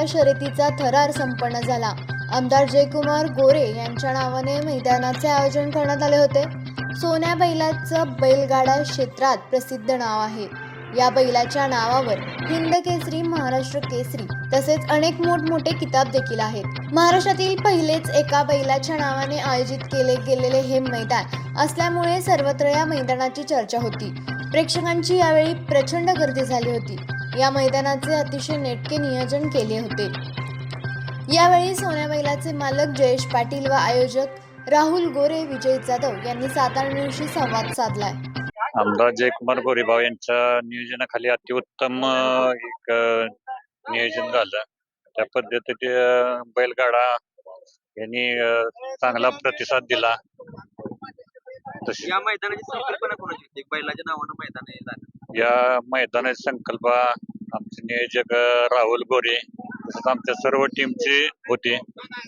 बैलगाडा शर्यतीचा थरार संपन्न झाला. आमदार जयकुमार गोरे यांच्या नावाने मैदानाचे आयोजन करण्यात आले होते. सोन्या बैलाचं बैलगाडा क्षेत्रात प्रसिद्ध नाव आहे. या बैलाच्या नावावर हिंद केसरी महाराष्ट्र केसरी तसेच अनेक मोठमोठे किताब देखील आहेत. महाराष्ट्रातील पहिलेच एका बैलाच्या नावाने आयोजित केले गेलेले हे मैदान असल्यामुळे सर्वत्र या मैदानाची चर्चा होती. प्रेक्षकांची यावेळी प्रचंड गर्दी झाली होती. या मैदानाचे अतिशय नेटके नियोजन केले होते. यावेळी सोन्या बैलाचे मालक जयेश पाटील व आयोजक राहुल गोरे विजय जाधव यांनी सातारा न्यूजशी संवाद साधलाय. आमदार जयकुमार गोरेबाव यांच्या नियोजनाखाली अतिउत्तम एक नियोजन झालं. त्या पद्धतीत अं, बैलगाडा यांनी चांगला प्रतिसाद दिला. तशी या मैदानाची संकल्पना कोणाची होती? बैलाच्या नावानं मैदान हे झालं. या मैदानाची संकल्पना आमचे नियोजक राहुल गोरे तसंच आमच्या सर्व टीमची होती.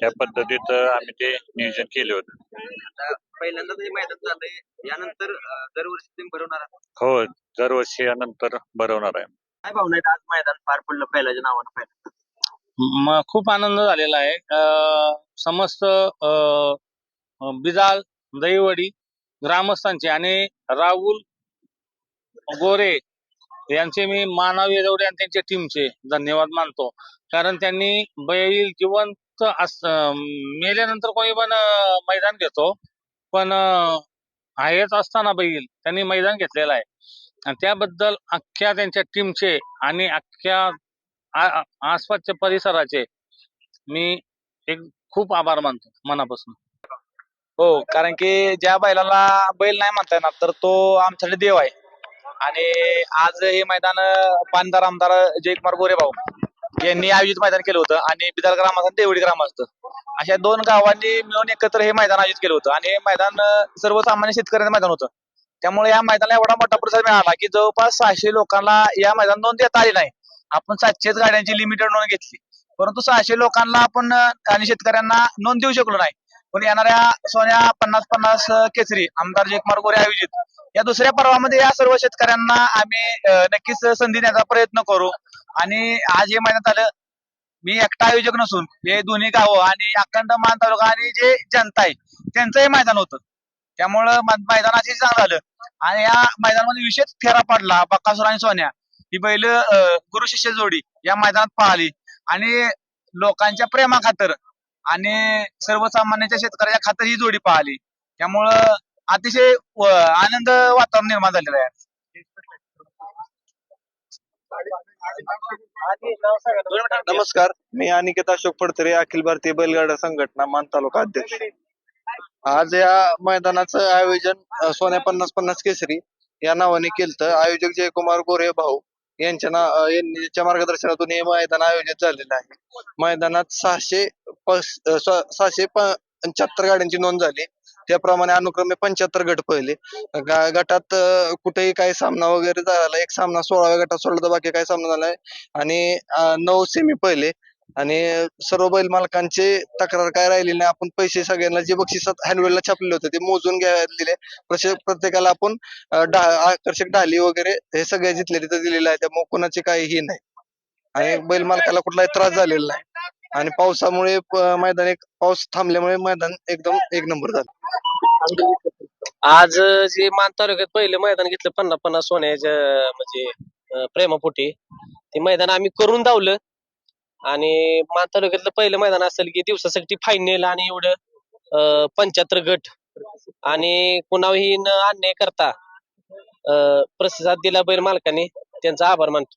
त्या पद्धतीत आम्ही ते नियोजन केले होते. हे मैदान झालंय. यानंतर दरवर्षी तुम्ही भरवणार आहात. हो दरवर्षी यानंतर भरवणार आहे. काय भावना आहेत? आज मैदान पार पडलं बैलाच्या नावानं पहिलं. खूप आनंद झालेला आहे. अं, समस्त बिदाल दहीवडी ग्रामस्थांचे आणि राहुल गोरे यांचे मी मानव येदवडे आणि त्यांच्या टीमचे धन्यवाद मानतो. कारण त्यांनी बैल जिवंत अस मेल्यानंतर कोणी पण मैदान घेतो. पण आहेच असताना बैल त्यांनी मैदान घेतलेलं आहे. आणि त्याबद्दल अख्ख्या त्यांच्या टीमचे आणि अख्ख्या आसपासच्या परिसराचे मी एक खूप आभार मानतो मनापासून. हो कारण की ज्या बैलाला बैल नाही म्हणता येणार तर तो आमच्याकडे देव आहे. आणि आज हे मैदान पानदार आमदार जयकुमार गोरेभाऊ यांनी आयोजित मैदान केलं होतं आणि बिदाल ग्रामस्थ देवडी ग्रामस्थ अशा दोन गावांनी मिळून एकत्र हे मैदान आयोजित केलं होतं. आणि हे मैदान सर्वसामान्य शेतकऱ्यांचं मैदान होतं. त्यामुळे या मैदानाला एवढा मोठा प्रतिसाद मिळाला की जवळपास सहाशे लोकांना या मैदान नोंद देता आली नाही. आपण सातशेच गाड्यांची लिमिटेड नोंद घेतली. परंतु सहाशे लोकांना आपण आणि शेतकऱ्यांना नोंद देऊ शकलो नाही. पण येणाऱ्या सोन्या पन्नास पन्नास केसरी आमदार जयकुमार गोरे आयोजित या दुसऱ्या पर्वामध्ये या सर्व शेतकऱ्यांना आम्ही नक्कीच संधी देण्याचा प्रयत्न करू. आणि आज हे म्हणण्यात आलं मी एकटा आयोजक नसून हे दोन्ही गावं आणि अखंड मान तालुका आणि जे जनता आहे त्यांचंही मैदान होतं. त्यामुळं मै- मैदान अतिशय चांगलं झालं. आणि या मैदानामध्ये विशेष फेरा पडला बक्कासूर आणि सोन्या. ही बैल गुरु शिष्य जोडी या मैदानात पाहिली आणि लोकांच्या प्रेमा खातर आणि सर्वसामान्यांच्या शेतकऱ्याच्या खातर ही जोडी पाहिली त्यामुळं अतिशय आनंद वातावरण निर्माण झालेलं आहे. नमस्कार मी अनिकेत अशोक फडतरे अखिल भारतीय बैलगाडा संघटना मान तालुका अध्यक्ष. आज या मैदानाचं आयोजन अ, सोन्या पन्नास पन्नास केसरी या नावाने केलं आयोजक जयकुमार गोरे भाऊ यांच्या ना यांच्या मार्गदर्शनातून हे मैदान आयोजित झालेलं आहे. मैदानात सहाशे सहाशे पंच्याहत्तर गाड्यांची नोंद झाली. त्याप्रमाणे अनुक्रमे पंच्याहत्तर गट पहिले. गा- गटात कुठेही काही सामना वगैरे झाला एक सामना सोळाव्या गटात सोडला तर बाकी काही सामना झालाय आणि नऊ सेमी पहिले. आणि सर्व बैल मालकांचे तक्रार काय राहिलेली नाही. आपण पैसे सगळ्यांना जे बक्षिसात हँडवेलला छापलेले होते ते मोजून घ्यायला प्रशे- प्रत्येकाला आपण आकर्षक डाली वगैरे हे सगळे जिथले तिथे दिलेले आहे. त्यामुळे कोणाचे काहीही नाही. आणि बैल मालकाला कुठलाही त्रास झालेला नाही. आणि पावसामुळे मैदान एक पाऊस थांबल्यामुळे मैदान एकदम एक नंबर झालं. आज जे मान तालुक्यात पहिलं मैदान घेतलं पन्नास पन्नास सोन्याच्या म्हणजे प्रेमापोटी ते मैदान आम्ही करून धावलं. आणि मान तालुक्यातलं पहिलं मैदान असेल की दिवसासाठी फायनल आणि एवढं पंच्याहत्तर गट. आणि कुणाही न अन्याय करता प्रतिसाद दिला बैल मालकाने त्यांचा आभार मानतो.